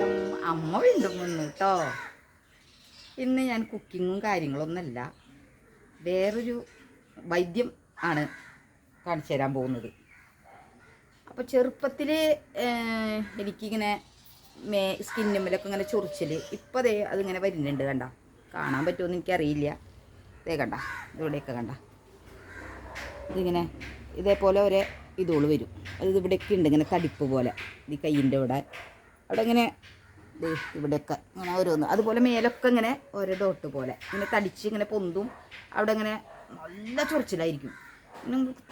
നമസ്കാരം അമ്മ വീണ്ടും വന്നു കേട്ടോ ഇന്ന് ഞാൻ കുക്കിങ്ങും കാര്യങ്ങളൊന്നുമല്ല. വേറൊരു വൈദ്യം ആണ് കാണിച്ചു തരാൻ പോകുന്നത്. അപ്പോൾ ചെറുപ്പത്തിൽ എനിക്കിങ്ങനെ മേ സ്കിന്നുമ്മലൊക്കെ ഇങ്ങനെ ചൊറിച്ചിൽ ഇപ്പോൾ ദേ അതിങ്ങനെ വരുന്നുണ്ട് കണ്ട. കാണാൻ പറ്റുമെന്ന് എനിക്കറിയില്ല. ദേ കണ്ട ഇവിടെയൊക്കെ കണ്ട. ഇതിങ്ങനെ ഇതേപോലെ ഒരേ ഇതോൾ വരും. അത് ഇവിടെയൊക്കെ ഉണ്ട് ഇങ്ങനെ തടിപ്പ് പോലെ. ഈ കയ്യിന്റെ ഇവിടെ. അവിടെ ഇങ്ങനെ ഇവിടെയൊക്കെ ഇങ്ങനെ ഓരോന്ന്. അതുപോലെ മേലൊക്കെ ഇങ്ങനെ ഓരോ ഡോട്ട് പോലെ. ഇങ്ങനെ തടിച്ച് ഇങ്ങനെ പൊന്തും. അവിടെ ഇങ്ങനെ നല്ല ചൊറിച്ചിലായിരിക്കും.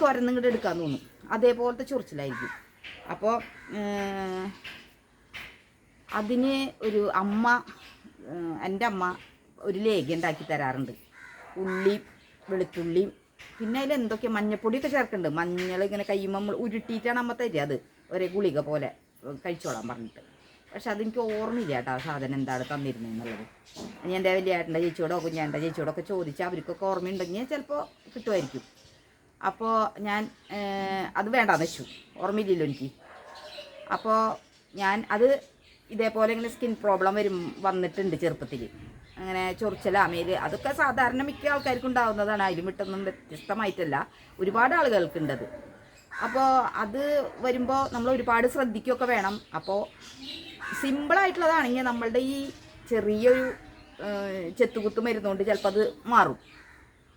തുരന്നിങ്ങോട്ട് എടുക്കാൻ തോന്നും. അതേപോലത്തെ ചൊറിച്ചിലായിരിക്കും. അപ്പോൾ അതിന് ഒരു അമ്മ എന്റെ അമ്മ ഒരു ലേഖ ഉണ്ടാക്കി തരാറുണ്ട്. ഉള്ളി വെളുത്തുള്ളി പിന്നെ അതിൽ എന്തൊക്കെ മഞ്ഞപ്പൊടിയൊക്കെ ചേർക്കുന്നുണ്ട്. മഞ്ഞൾ ഇങ്ങനെ കയ്യുമ്പോൾ നമ്മൾ ഉരുട്ടിയിട്ടാണ് അമ്മ തരിക അത്. ഒരേ ഗുളിക പോലെ കഴിച്ചോളാൻ പറഞ്ഞിട്ട്. പക്ഷെ അതെനിക്ക് ഓർമ്മയില്ല കേട്ടോ ആ സാധനം എന്താണ് തന്നിരുന്നത് എന്നുള്ളത്. ഞാൻ എന്റെ വലിയ ഏട്ടന്റെ ചേച്ചിയോടോ കുഞ്ഞേട്ടന്റെ ചേച്ചിയോടോ ഒക്കെ ചോദിച്ചാൽ അവർക്കൊക്കെ ഓർമ്മയുണ്ടെങ്കിൽ ചിലപ്പോൾ കിട്ടുമായിരിക്കും. അപ്പോൾ ഞാൻ അത് വേണ്ടാന്ന് വെച്ചു. ഓർമ്മയില്ലല്ലോ എനിക്ക്. അപ്പോൾ ഞാൻ അത് ഇതേപോലെ ഇങ്ങനെ സ്കിൻ പ്രോബ്ലം വരും വന്നിട്ടുണ്ട് ചെറുപ്പത്തിൽ. അങ്ങനെ ചൊറിച്ചല അമേൽ അതൊക്കെ സാധാരണ മിക്ക ആൾക്കാർക്കും ഉണ്ടാകുന്നതാണ് അതിലും വിട്ടൊന്നും വ്യത്യസ്തമായിട്ടല്ല. ഒരുപാട് ആളുകൾക്ക് ഉണ്ടത് അപ്പോൾ അത് വരുമ്പോൾ നമ്മൾ ഒരുപാട് ശ്രദ്ധിക്കുകയൊക്കെ വേണം. അപ്പോൾ സിമ്പിളായിട്ടുള്ളതാണെങ്കിൽ നമ്മളുടെ ഈ ചെറിയൊരു ചെത്തുകുത്ത് മരുന്നുകൊണ്ട് ചിലപ്പോൾ അത് മാറും.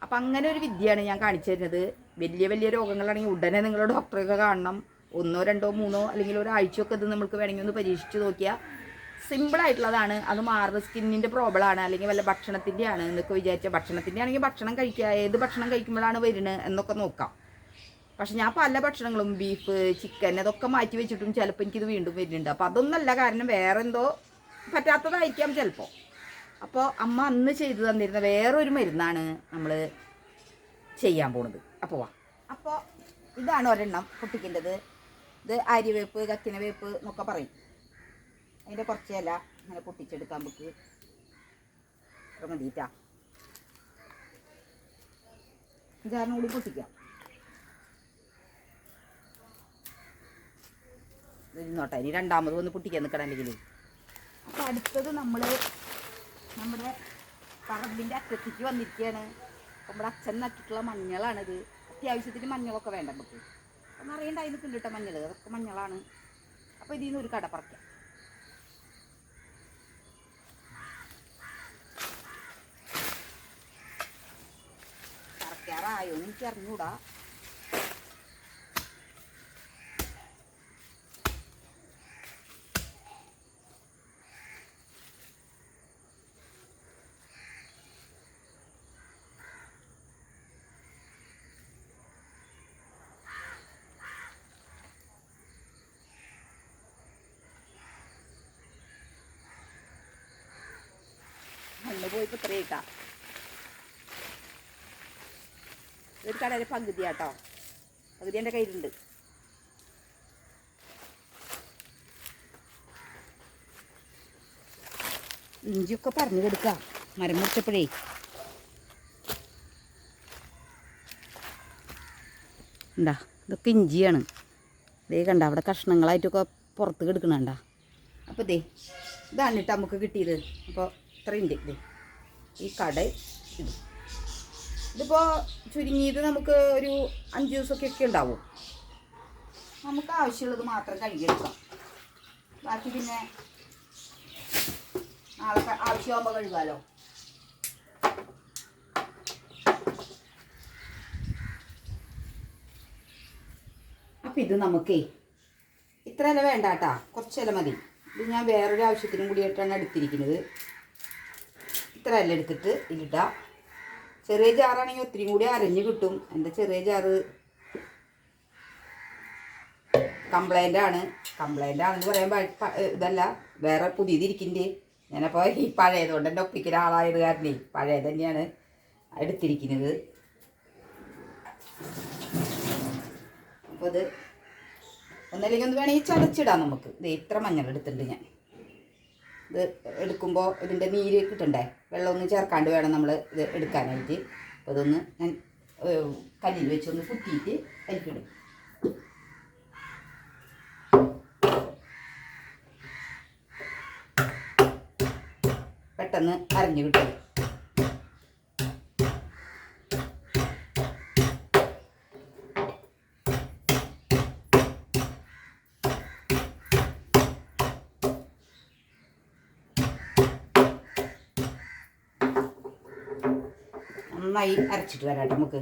അപ്പം അങ്ങനെ ഒരു വിദ്യയാണ് ഞാൻ കാണിച്ചു തരുന്നത്. വലിയ വലിയ രോഗങ്ങളാണെങ്കിൽ ഉടനെ നിങ്ങൾ ഡോക്ടറെയൊക്കെ കാണണം. ഒന്നോ രണ്ടോ മൂന്നോ അല്ലെങ്കിൽ ഒരാഴ്ചയൊക്കെ ഇത് നമുക്ക് വേണമെങ്കിൽ ഒന്ന് പരീക്ഷിച്ച് നോക്കിയാൽ സിമ്പിളായിട്ടുള്ളതാണ്. അത് മാറുന്ന സ്കിന്നിന്റെ പ്രോബ്ലം ആണ്. അല്ലെങ്കിൽ വല്ല ഭക്ഷണത്തിന്റെ ആണ് എന്നൊക്കെ വിചാരിച്ച ഭക്ഷണത്തിന്റെ ആണെങ്കിൽ ഭക്ഷണം കഴിക്കുക ഏത് ഭക്ഷണം കഴിക്കുമ്പോഴാണ് വരുന്നത് എന്നൊക്കെ നോക്കാം. പക്ഷെ ഞാൻ പല ഭക്ഷണങ്ങളും ബീഫ് ചിക്കൻ അതൊക്കെ മാറ്റി വെച്ചിട്ടും ചിലപ്പോൾ എനിക്കിത് വീണ്ടും വരുന്നുണ്ട്. അപ്പോൾ അതൊന്നല്ല കാരണം വേറെ എന്തോ പറ്റാത്തതായിരിക്കാം ചിലപ്പോൾ അപ്പോൾ അമ്മ അന്ന് ചെയ്തു തന്നിരുന്ന വേറൊരു മരുന്നാണ് നമ്മൾ ചെയ്യാൻ പോണത്. അപ്പോൾ വാ. അപ്പോൾ ഇതാണ് ഒരെണ്ണം പൊട്ടിക്കേണ്ടത് ഇത് അരിവേപ്പ് കക്കിന വേപ്പ് എന്നൊക്കെ പറയും. അതിന്റെ കുറച്ച് ഇല അങ്ങനെ പൊട്ടിച്ചെടുക്കാൻ നമുക്ക്. മതിയിട്ടാ അഞ്ചാറിനും കൂടി പൊട്ടിക്കാം. ഇരുന്നോട്ടെ ഇനി രണ്ടാമത് വന്ന് പൊട്ടിക്കാൻ നിൽക്കണം അല്ലെങ്കിൽ അടുത്തത് നമ്മൾ നമ്മുടെ പറമ്പിന്റെ അറ്റത്തേക്ക് വന്നിരിക്കുകയാണ് നമ്മുടെ അച്ഛൻ നട്ടിട്ടുള്ള മഞ്ഞളാണിത്. അത്യാവശ്യത്തിന് മഞ്ഞളൊക്കെ വേണ്ട നമുക്ക്. അപ്പം അറിയണ്ടായി നിൽക്കുന്നുണ്ട് കേട്ടോ മഞ്ഞൾ അതൊക്കെ മഞ്ഞളാണ്. അപ്പോൾ ഇതിൽ നിന്ന് ഒരു കട പറിക്കാം. പറിക്കാറായോ എനിക്ക് അറിഞ്ഞൂടാ. മണ്ണ് പോയിപ്പോൾ ഇത്രയും ഇട്ടാ ഒരു കടയിൽ പകുതി ആട്ടോ പകുതി എന്റെ കയ്യിലുണ്ട്. ഇഞ്ചിയൊക്കെ പറഞ്ഞു കൊടുക്കാം. മരം മുറിച്ചപ്പോഴേ. ഉണ്ടാ ഇതൊക്കെ ഇഞ്ചിയാണ്. ഇതേ കണ്ട അവിടെ കഷ്ണങ്ങളായിട്ടൊക്കെ പുറത്ത് കിടക്കണണ്ട അപ്പോൾ ഇതേ ഇതാണ് കേട്ടോ നമുക്ക് കിട്ടിയത്. അപ്പോൾ ഇത്രയുണ്ട് ദേ. ഈ കട ഇടും. ഇതിപ്പോൾ ചുരുങ്ങിയത് നമുക്ക് ഒരു അഞ്ച് ദിവസമൊക്കെ ഒക്കെ ഉണ്ടാവും. നമുക്ക് ആവശ്യമുള്ളത് മാത്രം കഴുകിയെടുക്കാം. ബാക്കി പിന്നെ നാളെ ആവശ്യമാകുമ്പോൾ കഴുകാലോ. അപ്പം ഇത് നമുക്കേ ഇത്ര ഇല വേണ്ട കേട്ടാ കുറച്ച് ഇല മതി. ഇത് ഞാൻ വേറൊരു ആവശ്യത്തിനും കൂടിയായിട്ടാണ് എടുത്തിരിക്കുന്നത്. ഇത്ര അല്ല എടുത്തിട്ട് ഇതിലിട്ടാ ചെറിയ ജാറാണെങ്കിൽ ഒത്തിരി കൂടി അരഞ്ഞ് കിട്ടും. എന്റെ ചെറിയ ജാറ്? കംപ്ലൈന്റ് ആണ്. കംപ്ലൈന്റ് ആണെന്ന് പറയാൻ ഇതല്ല. വേറെ പുതിയതിരിക്കിന്റെ ഞാനപ്പോൾ ഈ പഴയതുകൊണ്ട് എന്റെ ഒപ്പിക്കുന്ന ആളായത് കാരണേ പഴയ തന്നെയാണ് എടുത്തിരിക്കുന്നത്. അപ്പോൾ ഇത് ഒന്നല്ലെങ്കിൽ ഒന്ന് വേണമെങ്കിൽ ചതച്ചിടാം നമുക്ക്. ഇത് ഇത്ര മഞ്ഞൾ എടുത്തിട്ടുണ്ട് ഞാൻ. ഇത് എടുക്കുമ്പോൾ ഇതിന്റെ നീര് കിട്ടണ്ടേ? വെള്ളം ഒന്ന് ചേർക്കാണ്ട് വേണം നമ്മൾ ഇത് എടുക്കാനായിട്ട്. അപ്പോൾ ഇതൊന്ന് ഞാൻ കല്ലിൽ വെച്ചൊന്ന് കുത്തിയിട്ട് അരിക്കിടും പെട്ടെന്ന് അരഞ്ഞു കിട്ടും. നന്നായി അരച്ചിട്ട് വരാട്ടെ നമുക്ക്.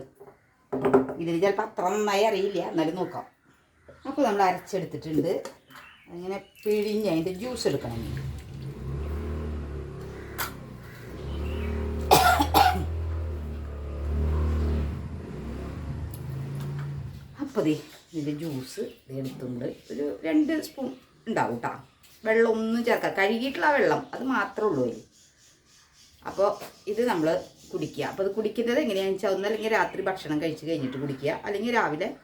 ഇതിൽ ചിലപ്പോൾ അത്ര നന്നായി അറിയില്ല എന്നാലും നോക്കാം. അപ്പോൾ നമ്മൾ അരച്ചെടുത്തിട്ടുണ്ട്. അങ്ങനെ പിഴിഞ്ഞ് അതിന്റെ ജ്യൂസ് എടുക്കണം. അപ്പോൾ ദേ ഇതിന്റെ ജ്യൂസ് എടുത്തുണ്ട് ഒരു രണ്ട് സ്പൂൺ ഉണ്ടാവും കേട്ടോ വെള്ളം ഒന്നും ചേർക്കാം കഴുകിയിട്ടുള്ള വെള്ളം അത് മാത്രമേ ഉള്ളൂ അപ്പോൾ ഇത് നമ്മൾ കുടിക്കുക. അപ്പോൾ അത് കുടിക്കുന്നത് എങ്ങനെയാണെന്ന് വെച്ചാൽ ഒന്നല്ലെങ്കിൽ രാത്രി ഭക്ഷണം കഴിച്ച് കഴിഞ്ഞിട്ട് കുടിക്കുക. അല്ലെങ്കിൽ രാവിലെ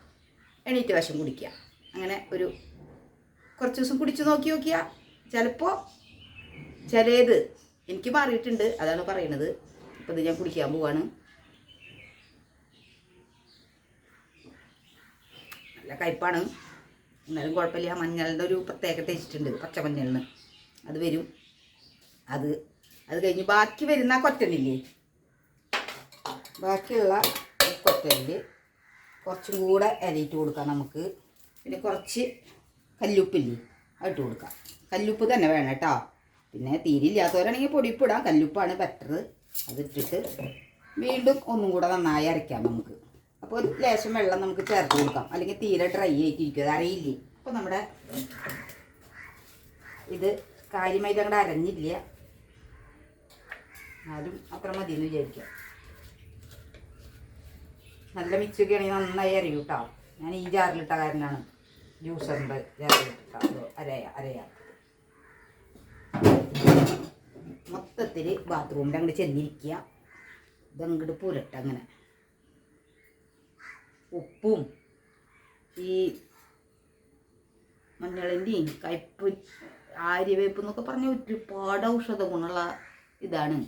എണീറ്റ് വശം കുടിക്കുക. അങ്ങനെ ഒരു കുറച്ച് ദിവസം കുടിച്ച് നോക്കി നോക്കിയാൽ ചിലപ്പോൾ ചിലത് എനിക്ക് മാറിയിട്ടുണ്ട്. അതാണ് പറയണത്. അപ്പോൾ ഇത് ഞാൻ കുടിക്കാൻ പോവാണ്. നല്ല കയ്പാണ്. എന്നാലും കുഴപ്പമില്ല. ആ മഞ്ഞളിന്റെ ഒരു പ്രത്യേക തേച്ചിട്ടുണ്ട്. പച്ച മഞ്ഞളിന്. അത് വരും. അത് അത് കഴിഞ്ഞ് ബാക്കി വരുന്ന കൊറ്റനില്ലേ? ബാക്കിയുള്ള കൊറ്റനിൽ കുറച്ചും കൂടെ ഇലയിട്ട് കൊടുക്കാം നമുക്ക്. പിന്നെ കുറച്ച് കല്ലുപ്പില്ലേ അതിട്ട് കൊടുക്കാം. കല്ലുപ്പ് തന്നെ വേണം കേട്ടോ. പിന്നെ തീരില്ലാത്തവരാണെങ്കിൽ പൊടിപ്പിടാം കല്ലുപ്പാണ് ബെറ്റർ അതിട്ടിട്ട് വീണ്ടും ഒന്നും കൂടെ നന്നായി അരയ്ക്കാം നമുക്ക്. അപ്പോൾ ലേശം വെള്ളം നമുക്ക് ചേർത്ത് കൊടുക്കാം. അല്ലെങ്കിൽ തീരെ ഡ്രൈ ആയിട്ടിരിക്കും അറിയില്ലേ? അപ്പോൾ നമ്മുടെ ഇത് കാര്യമായിട്ട് അങ്ങോട്ട് അരഞ്ഞില്ല. എന്നാലും അത്ര മതി എന്ന് വിചാരിക്കാം. നല്ല മിക്സൊക്കെ ആണെങ്കിൽ നന്നായി കേട്ടോ ഞാൻ ഈ ജാറിലിട്ട കാരനാണ്. ജ്യൂസറിന്റെ ജാറിലിട്ട അരയ അരയ. മൊത്തത്തിൽ ബാത്റൂമിൽ അങ്ങോട്ട് ചെന്നിരിക്കുക. ഇതങ്ങോട്ട് പുരട്ട അങ്ങനെ. ഉപ്പും ഈ മഞ്ഞളിന്റെയും കയ്പ് ആര്യവേപ്പ് എന്നൊക്കെ പറഞ്ഞ ഒരുപാട് ഔഷധ ഗുണമുള്ള ഇതാണ്.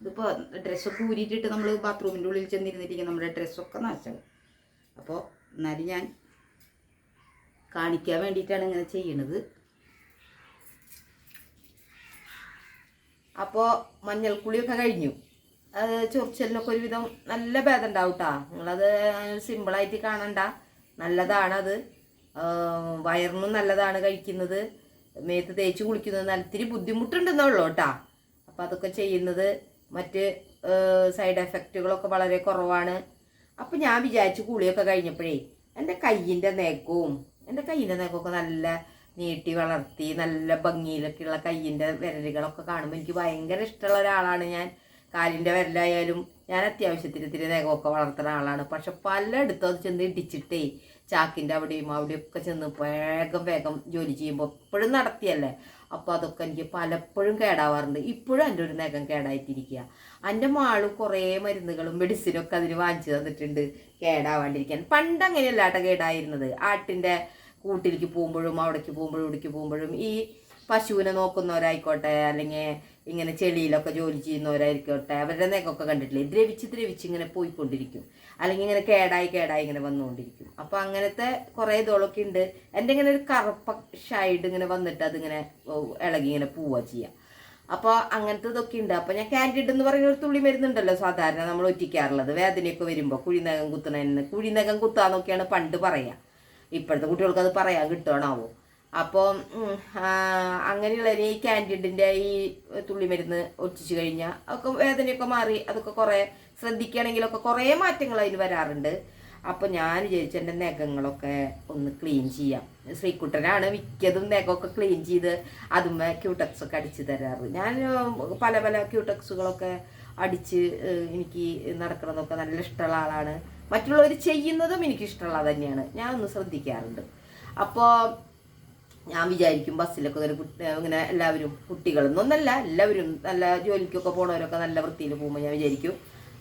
ഇതിപ്പോൾ ഡ്രസ്സൊക്കെ ഊരിയിട്ടിട്ട് നമ്മൾ ബാത്റൂമിന്റെ ഉള്ളിൽ ചെന്നിരുന്നിരിക്കും നമ്മുടെ ഡ്രസ്സൊക്കെ നാശം. അപ്പോൾ എന്നാലും ഞാൻ കാണിക്കാൻ വേണ്ടിയിട്ടാണ് ഇങ്ങനെ ചെയ്യണത്. അപ്പോൾ മഞ്ഞൾക്കുളിയൊക്കെ കഴിഞ്ഞു. അത് ചൊറിച്ചലിനൊക്കെ ഒരുവിധം നല്ല ഭേദം ഉണ്ടാവും കേട്ടോ നിങ്ങളത് സിമ്പിളായിട്ട് കാണണ്ട. നല്ലതാണത്. വയറിനും നല്ലതാണ് കഴിക്കുന്നത്. മേത്ത് തേച്ച് കുളിക്കുന്നത് നല്ല ഇത്തിരി ബുദ്ധിമുട്ടുണ്ടെന്നുള്ളൂ കേട്ടോ അപ്പം അതൊക്കെ ചെയ്യുന്നത് മറ്റ് സൈഡ് എഫക്റ്റുകളൊക്കെ വളരെ കുറവാണ്. അപ്പം ഞാൻ വിചാരിച്ചു കുളിയൊക്കെ കഴിഞ്ഞപ്പോഴേ എന്റെ കയ്യിന്റെ നേക്കവും എന്റെ കയ്യിന്റെ നേക്കമൊക്കെ നല്ല നീട്ടി വളർത്തി നല്ല ഭംഗിയിലൊക്കെയുള്ള കയ്യിന്റെ വിരലുകളൊക്കെ കാണുമ്പോൾ എനിക്ക് ഭയങ്കര ഇഷ്ടമുള്ള ഒരാളാണ് ഞാൻ. കാലിന്റെ വിരലായാലും ഞാൻ അത്യാവശ്യത്തിന് ഇത്തിരി നേകമൊക്കെ വളർത്തുന്ന ആളാണ്. പക്ഷെ പലയിടത്തും അത് ചെന്ന് ഇടിച്ചിട്ടേ ചാക്കിന്റെ അവിടെയും അവിടെയൊക്കെ ചെന്ന് വേഗം വേഗം ജോലി ചെയ്യുമ്പോൾ എപ്പോഴും നടത്തിയല്ലേ? അപ്പോൾ അതൊക്കെ എനിക്ക് പലപ്പോഴും കേടാവാറുണ്ട്. ഇപ്പോഴും എന്റെ ഒരു നഖം കേടായിട്ടിരിക്കുക എന്റെ മാളും കുറേ മരുന്നുകളും മെഡിസിനൊക്കെ അതിന് വാങ്ങിച്ചു തന്നിട്ടുണ്ട്. കേടാവാണ്ടിരിക്കാൻ. പണ്ട് അങ്ങനെയല്ല കേട്ടോ കേടായിരുന്നത്. ആട്ടിന്റെ കൂട്ടിലേക്ക് പോകുമ്പോഴും അവിടേക്ക് പോകുമ്പോഴും ഇവിടേക്ക് പോകുമ്പോഴും ഈ പശുവിനെ നോക്കുന്നവരായിക്കോട്ടെ അല്ലെങ്കിൽ ഇങ്ങനെ ചെളിയിലൊക്കെ ജോലി ചെയ്യുന്നവരായിരിക്കട്ടെ അവരുടെ നേക്കൊക്കെ കണ്ടിട്ടില്ലേ? ദ്രവിച്ച് ദ്രവിച്ച് ഇങ്ങനെ പോയിക്കൊണ്ടിരിക്കും. അല്ലെങ്കിൽ ഇങ്ങനെ കേടായി കേടായി ഇങ്ങനെ വന്നുകൊണ്ടിരിക്കും. അപ്പോൾ അങ്ങനത്തെ കുറേ ഇതോളൊക്കെ ഉണ്ട്. എന്റെ ഇങ്ങനെ ഒരു കറുപ്പ ഷൈഡ് ഇങ്ങനെ വന്നിട്ട് അതിങ്ങനെ ഇളകി ഇങ്ങനെ പോവുക ചെയ്യുക അപ്പോൾ അങ്ങനത്തെ ഇതൊക്കെ ഉണ്ട്. അപ്പോൾ ഞാൻ കാൻഡിഡ് എന്ന് പറയുന്ന ഒരു തുള്ളി മരുന്നുണ്ടല്ലോ സാധാരണ നമ്മൾ ഒറ്റിക്കാറുള്ളത്. വേദനയൊക്കെ വരുമ്പോൾ കുഴിനകം കുത്തുന്നതിന് കുഴിനകം കുത്താന്നൊക്കെയാണ് പണ്ട് പറയാ. ഇപ്പോഴത്തെ കുട്ടികൾക്ക് അത് പറയാൻ കിട്ടണാവോ അപ്പോൾ അങ്ങനെയുള്ള ഈ കാൻഡിഡിന്റെ ഈ തുള്ളി മരുന്ന് ഒറ്റിച്ചു കഴിഞ്ഞാൽ അതൊക്കെ വേദനയൊക്കെ മാറി അതൊക്കെ കുറേ ശ്രദ്ധിക്കുകയാണെങ്കിലൊക്കെ കുറേ മാറ്റങ്ങൾ അതിന് വരാറുണ്ട്. അപ്പോൾ ഞാൻ വിചാരിച്ചു എന്റെ നഖങ്ങളൊക്കെ ഒന്ന് ക്ലീൻ ചെയ്യാം. ശ്രീക്കുട്ടനാണ് മിക്കതും നഖമൊക്കെ ക്ലീൻ ചെയ്ത് അതുമ്മേ ക്യൂട്ടക്സ് ഒക്കെ അടിച്ച് തരാറ്. ഞാൻ പല പല ക്യൂട്ടക്സുകളൊക്കെ അടിച്ച് എനിക്ക് നടക്കുന്നതൊക്കെ നല്ല ഇഷ്ടമുള്ള ആളാണ്. മറ്റുള്ളവർ ചെയ്യുന്നതും എനിക്ക് ഇഷ്ടമുള്ളത് തന്നെയാണ്. ഞാൻ ഒന്ന് ശ്രദ്ധിക്കാറുണ്ട്. അപ്പോൾ ഞാൻ വിചാരിക്കും ബസ്സിലൊക്കെ ഒരു കുട്ടി ഇങ്ങനെ എല്ലാവരും കുട്ടികളെന്നൊന്നല്ല എല്ലാവരും നല്ല ജോലിക്കൊക്കെ പോണവരൊക്കെ നല്ല വൃത്തിയിൽ പോകുമ്പോൾ ഞാൻ വിചാരിക്കും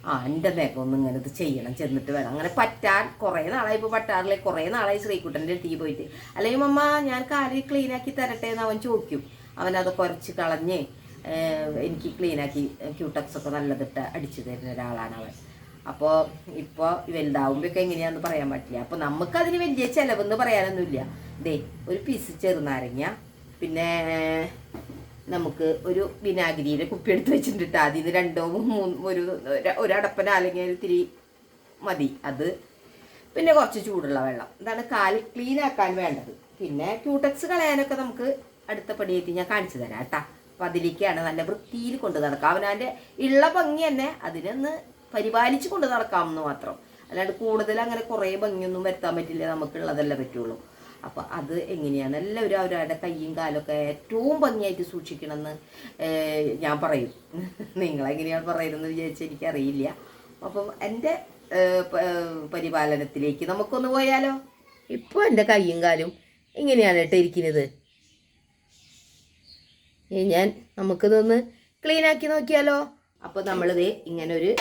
ആ എന്റെ നേരം ഒന്ന് ഇങ്ങനെ ഇത് ചെയ്യണം ചെന്നിട്ട് വേണം അങ്ങനെ പറ്റാൻ കുറേ നാളായി ഇപ്പോൾ പറ്റാറില്ലേ? കുറേ നാളായി ശ്രീകുട്ടന്റെ അടുത്തേക്ക് പോയിട്ട്. അല്ലെങ്കിൽ അമ്മ ഞാൻ കാൽ ക്ലീനാക്കി തരട്ടെ എന്ന് അവൻ ചോദിക്കും. അവൻ അത് കുറച്ച് കളഞ്ഞ് എനിക്ക് ക്ലീനാക്കി ക്യൂട്ടക്സ് ഒക്കെ നല്ലതിട്ട് അടിച്ചു തരുന്ന ഒരാളാണ് അവൻ. അപ്പോൾ ഇപ്പോൾ വലുതാവുമ്പോഴൊക്കെ എങ്ങനെയാണെന്ന് പറയാൻ പറ്റില്ല. അപ്പോൾ നമുക്കതിന് വലിയ ചിലവെന്ന് പറയാനൊന്നുമില്ല. ദേ ഒരു പീസ് ചെറുനാരങ്ങ പിന്നെ നമുക്ക് ഒരു വിനാഗിരിയുടെ കുപ്പി എടുത്ത് വെച്ചിട്ടുണ്ട്. അതിൽ നിന്ന് രണ്ടോ മൂന്ന് ഒരു ഒരു- ഒരു അടപ്പന അല്ലെങ്കിൽ ഒരു തിരി മതി. അത് പിന്നെ കുറച്ച് ചൂടുള്ള വെള്ളം. ഇതാണ് കാൽ ക്ലീൻ ആക്കാൻ വേണ്ടത്. പിന്നെ ക്യൂട്ടക്സ് കളയാനൊക്കെ നമുക്ക് അടുത്ത പടിയായിട്ട് ഞാൻ കാണിച്ചു തരാം കേട്ടാ. അപ്പം അതിലേക്കാണ് നല്ല വൃത്തിയിൽ കൊണ്ട് നടക്കുക. അവനവന്റെ ഉള്ള ഭംഗി തന്നെ അതിനൊന്ന് പരിപാലിച്ച് കൊണ്ട് നടക്കാമെന്ന് മാത്രം. അല്ലാണ്ട് കൂടുതൽ അങ്ങനെ കുറേ ഭംഗിയൊന്നും വരുത്താൻ പറ്റില്ല. നമുക്കുള്ളതല്ലേ പറ്റുള്ളൂ. അപ്പോൾ അത് എങ്ങനെയാണ്? എല്ലാവരും അവരവരുടെ കയ്യും കാലൊക്കെ ഏറ്റവും ഭംഗിയായിട്ട് സൂക്ഷിക്കണമെന്ന് ഞാൻ പറയും. നിങ്ങളെങ്ങനെയാണ് പറയുന്നത് വിചാരിച്ച് എനിക്കറിയില്ല. അപ്പം എന്റെ പരിപാലനത്തിലേക്ക് നമുക്കൊന്ന് പോയാലോ? ഇപ്പോൾ എന്റെ കയ്യും കാലും ഇങ്ങനെയാണ് കേട്ടോ ഇരിക്കുന്നത്. ഞാൻ നമുക്കിതൊന്ന് ക്ലീൻ ആക്കി നോക്കിയാലോ? അപ്പോൾ നമ്മളിത് ഇങ്ങനെ ഒരു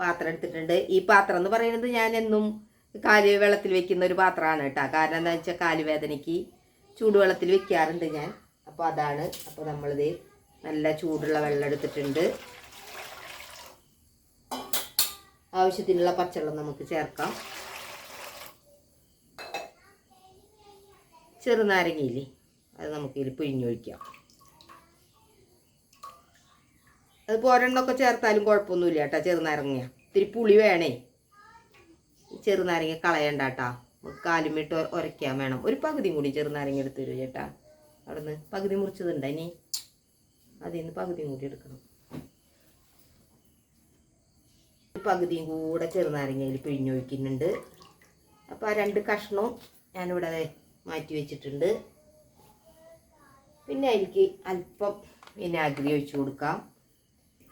പാത്രം എടുത്തിട്ടുണ്ട്. ഈ പാത്രം എന്ന് പറയുന്നത് ഞാൻ എന്നും കാൽ വെള്ളത്തിൽ വെക്കുന്ന ഒരു പാത്രമാണ് കേട്ടോ. കാരണം എന്താ വെച്ചാൽ കാൽ വേദനയ്ക്ക് ചൂടുവെള്ളത്തിൽ വെക്കാറുണ്ട് ഞാൻ. അപ്പോൾ അതാണ്. അപ്പോൾ നമ്മളിത് നല്ല ചൂടുള്ള വെള്ളം എടുത്തിട്ടുണ്ട്. ആവശ്യത്തിനുള്ള പച്ചവെള്ളം നമുക്ക് ചേർക്കാം. ചെറുനാരങ്ങയില്ലേ? അത് നമുക്ക് ഇതിൽ പിഴിഞ്ഞൊഴിക്കാം. അത് ഒരെണ്ണമൊക്കെ ചേർത്താലും കുഴപ്പമൊന്നുമില്ല കേട്ടോ ചെറുനാരങ്ങ. ഇത്തിരി പുളി വേണേ. ചെറുനാരങ്ങ കളയണ്ട കേട്ടോ. കാലും കാലുമിട്ട് ഉരയ്ക്കാൻ വേണം. ഒരു പകുതിയും കൂടി ചെറുനാരങ്ങ എടുത്ത് തരുമോ ചേട്ടാ? അവിടുന്ന് പകുതി മുറിച്ചതുണ്ട് ഇനി? അതിൽ നിന്ന് പകുതിയും കൂടി എടുക്കണം. പകുതിയും കൂടെ ചെറുനാരങ്ങയിൽ പിഴിഞ്ഞൊഴിക്കുന്നുണ്ട്. അപ്പോൾ ആ രണ്ട് കഷ്ണവും ഞാനിവിടെ മാറ്റി വെച്ചിട്ടുണ്ട്. പിന്നെ അതിലേക്ക് അല്പം വിനാഗിരി ഒഴിച്ചു കൊടുക്കാം.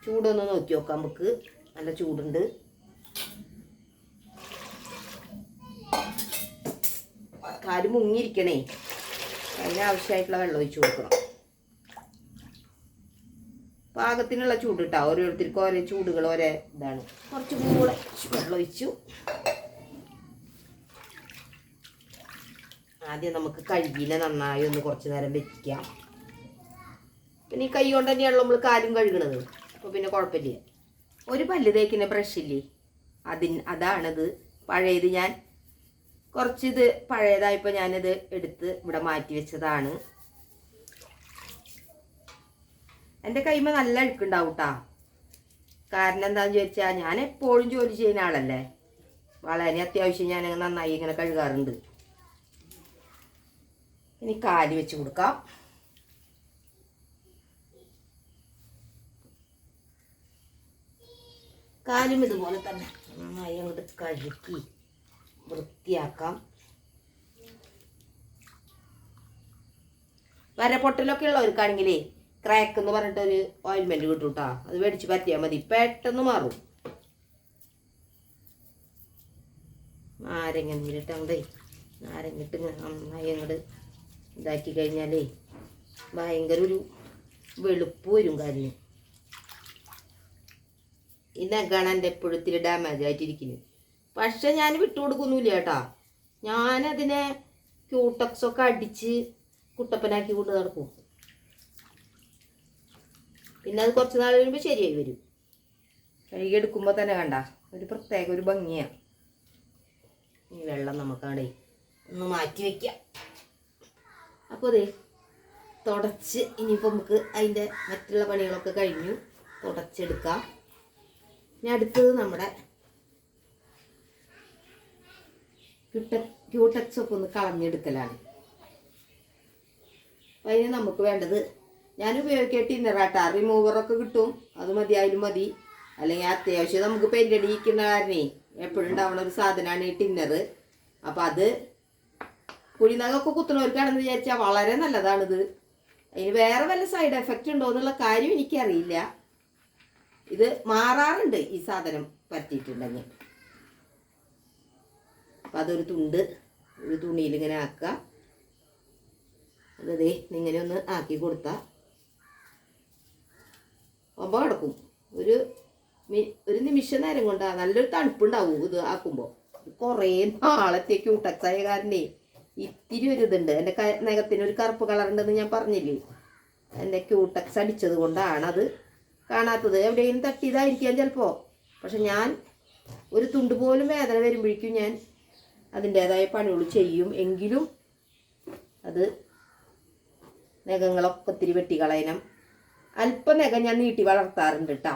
ചൂടൊന്ന് നോക്കി നോക്കാം നമുക്ക്. നല്ല ചൂടുണ്ട്. കാൽ മുങ്ങിയിരിക്കണേ. അതിനാവശ്യമായിട്ടുള്ള വെള്ളം ഒഴിച്ചു കൊടുക്കണം. പാകത്തിനുള്ള ചൂട് കിട്ടാം ഓരോരുത്തർക്കും ഓരോ ചൂടുകൾ ഓരോ ഇതാണ്. കുറച്ച് കൂടെ വെള്ളം ഒഴിച്ചു. ആദ്യം നമുക്ക് കഴുകിനെ നന്നായി ഒന്ന് കുറച്ച് നേരം വെക്കാം പിന്നെ ഈ കൈ കൊണ്ട് തന്നെയാണല്ലോ നമ്മൾ കാലും കഴുകണത്. അപ്പോൾ പിന്നെ കുഴപ്പമില്ല ഒരു പല്ല് തേക്കുന്ന ബ്രഷില്ലേ അതിന് അതാണത്. പഴയത് ഞാൻ കുറച്ചിത് പഴയതായപ്പോൾ ഞാനിത് എടുത്ത് ഇവിടെ മാറ്റി വെച്ചതാണ്. എന്റെ കൈമ നല്ല അഴുക്കുണ്ടാവും കേട്ടാ കാരണം എന്താണെന്ന് ചോദിച്ചാൽ ഞാൻ എപ്പോഴും ജോലി ചെയ്യുന്ന ആളല്ലേ. വളരെ അത്യാവശ്യം ഞാൻ നന്നായി ഇങ്ങനെ കഴുകാറുണ്ട്. ഇനി കാൽ വെച്ച് കൊടുക്കാം. കാലും ഇതുപോലെ തന്നെ. നന്നായി അങ്ങോട്ട് കഴുകി വൃത്തിയാക്കാം. വരപ്പൊട്ടലൊക്കെ ഉള്ളവർക്കാണെങ്കിലേ ക്രാക്ക് എന്ന് പറഞ്ഞിട്ട് ഒരു ഓയിൽമെന്റ് കിട്ടും കേട്ടോ അത് മേടിച്ച് പറ്റിയാൽ മതി. പെട്ടെന്ന് മാറും. നാരങ്ങ നീരിട്ടേ നാരങ്ങ ഇട്ട് നന്നായി അങ്ങോട്ട് ഇതാക്കി കഴിഞ്ഞാലേ ഭയങ്കര ഒരു വെളുപ്പ് വരും കാലിന്. നഖാണ് എന്റെ എപ്പോഴും ഇത്തിരി ഡാമേജ് ആയിട്ടിരിക്കുന്നത് പക്ഷെ ഞാൻ വിട്ടുകൊടുക്കുന്നില്ല കേട്ടാ. ഞാനതിനെ ക്യൂട്ടക്സൊക്കെ അടിച്ച് കുട്ടപ്പനാക്കി കൊണ്ട് നടക്കും. പിന്നെ അത് കുറച്ച് നാൾ കഴിയുമ്പോൾ ശരിയായി വരും. കഴുകിയെടുക്കുമ്പോൾ തന്നെ കണ്ട. ഒരു പ്രത്യേക ഒരു ഭംഗിയാണ് ഈ വെള്ളം നമുക്കാണ് ഒന്ന് മാറ്റി വയ്ക്കാം അപ്പോൾ അതെ തുടച്ച് ഇനിയിപ്പോൾ നമുക്ക് അതിന്റെ മറ്റുള്ള പണികളൊക്കെ കഴിഞ്ഞു. തുടച്ചെടുക്കാം. ഇനി അടുത്തത് നമ്മുടെ ക്യൂട്ട ക്യൂടെക്സ് ഒക്കെ ഒന്ന് കളഞ്ഞെടുക്കലാണ്. അപ്പം അതിന് നമുക്ക് വേണ്ടത് ഞാൻ ഉപയോഗിക്കുക ടിന്നറാട്ടാ റിമൂവറൊക്കെ കിട്ടും. അത് മതി അതിലും മതി. അല്ലെങ്കിൽ അത്യാവശ്യം നമുക്ക് പെയിന്റ് അടിക്കുന്ന കാരണേ എപ്പോഴും ഉണ്ടാവുന്ന ഒരു സാധനമാണ് ഈ ടിന്നർ. അപ്പം അത് കുഴിനകൊക്കെ കുത്തുന്നവർക്കാണെന്ന് വിചാരിച്ചാൽ വളരെ നല്ലതാണിത്. അതിന് വേറെ വല്ല സൈഡ് എഫക്റ്റ് ഉണ്ടോ എന്നുള്ള കാര്യം എനിക്കറിയില്ല. ഇത് മാറാറുണ്ട് ഈ സാധനം പറ്റിയിട്ടുണ്ടെങ്കിൽ അപ്പം അതൊരു തുണ്ട് ഒരു തുണിയിൽ ഇങ്ങനെ ആക്കുക. അതേ ഇങ്ങനെ ഒന്ന് ആക്കി കൊടുത്താൽ ഒമ്പ കിടക്കും. ഒരു ഒരു നിമിഷ നേരം കൊണ്ടാ നല്ലൊരു തണുപ്പുണ്ടാവും ഇത് ആക്കുമ്പോൾ കുറേ നാളത്തേക്ക് ക്യൂട്ടക്സായ കാരനെ ഇത്തിരി ഒരു ഇതുണ്ട്. എന്റെ നഖത്തിന് ഒരു കറുപ്പ് കളർ ഉണ്ടെന്ന് ഞാൻ പറഞ്ഞില്ലേ? എന്റെ ക്യൂട്ടക്സ് അടിച്ചത് കൊണ്ടാണത്. കാണാത്തത്. എവിടെയെങ്കിലും തട്ടിയതായിരിക്കാം ചിലപ്പോൾ പക്ഷെ ഞാൻ ഒരു തുണ്ട് പോലും വേദന വരുമ്പോഴേക്കും ഞാൻ അതിന്റേതായ പണികൾ ചെയ്യും. എങ്കിലും അത് നഖങ്ങളൊക്കെ ഒത്തിരി വെട്ടിക്കളയണം. അല്പം നഖം ഞാൻ നീട്ടി വളർത്താറുണ്ട് കേട്ടോ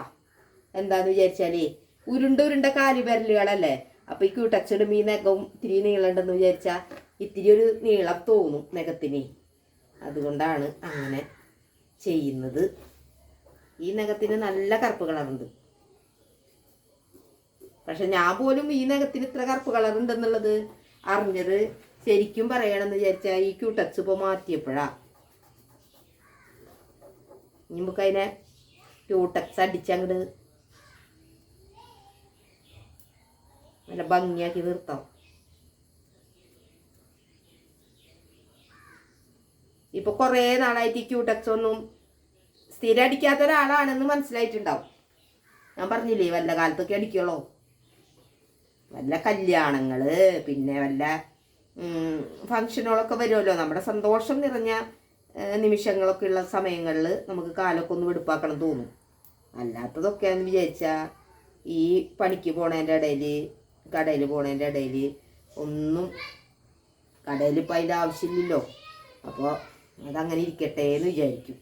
എന്താന്ന് വിചാരിച്ചാലേ ഉരുണ്ട ഉരുണ്ട കാലി വിരലുകളല്ലേ? അപ്പൊ ഈ കൂട്ടച്ചിടും ഈ നഖവും ഇത്തിരി നീളണ്ടെന്ന് വിചാരിച്ചാൽ ഇത്തിരി ഒരു നീളം തോന്നും നഖത്തിന്. അതുകൊണ്ടാണ് അങ്ങനെ ചെയ്യുന്നത്. ഈ നഖത്തിന് നല്ല കറുപ്പ് കളറുണ്ട്. പക്ഷെ ഞാൻ പോലും ഈ നഖത്തിന് ഇത്ര കറുപ്പ് കളറുണ്ടെന്നുള്ളത് അറിഞ്ഞത് ശരിക്കും പറയണമെന്ന് വിചാരിച്ചാൽ ഈ ക്യൂട്ടക്സ് ഇപ്പോൾ മാറ്റിയപ്പോഴാ. നമുക്ക് അതിനെ ക്യൂട്ടക്സ് അടിച്ചങ്ങട് നല്ല ഭംഗിയാക്കി നിർത്താം. ഇപ്പൊ കുറേ നാളായിട്ട് ഈ ക്യൂട്ടക്സ് ഒന്നും സ്ഥിരം അടിക്കാത്ത ഒരാളാണെന്ന് മനസ്സിലായിട്ടുണ്ടാവും. ഞാൻ പറഞ്ഞില്ലേ വല്ല കാലത്തൊക്കെ അടിക്കുള്ളൂ വല്ല കല്യാണങ്ങൾ പിന്നെ വല്ല ഫങ്ഷനുകളൊക്കെ വരുമല്ലോ. നമ്മുടെ സന്തോഷം നിറഞ്ഞ നിമിഷങ്ങളൊക്കെ ഉള്ള സമയങ്ങളിൽ നമുക്ക് കാലൊക്കെ ഒന്ന് വെടുപ്പാക്കണം തോന്നും. അല്ലാത്തതൊക്കെയാന്ന് വിചാരിച്ചാൽ ഈ പണിക്ക് പോണതിന്റെ ഇടയിൽ കടയിൽ പോണതിന്റെ ഇടയിൽ ഒന്നും കടയിൽ ഇപ്പം അതിന്റെ ആവശ്യമില്ലല്ലോ. അപ്പോൾ അതങ്ങനെ ഇരിക്കട്ടെ എന്ന് വിചാരിക്കും.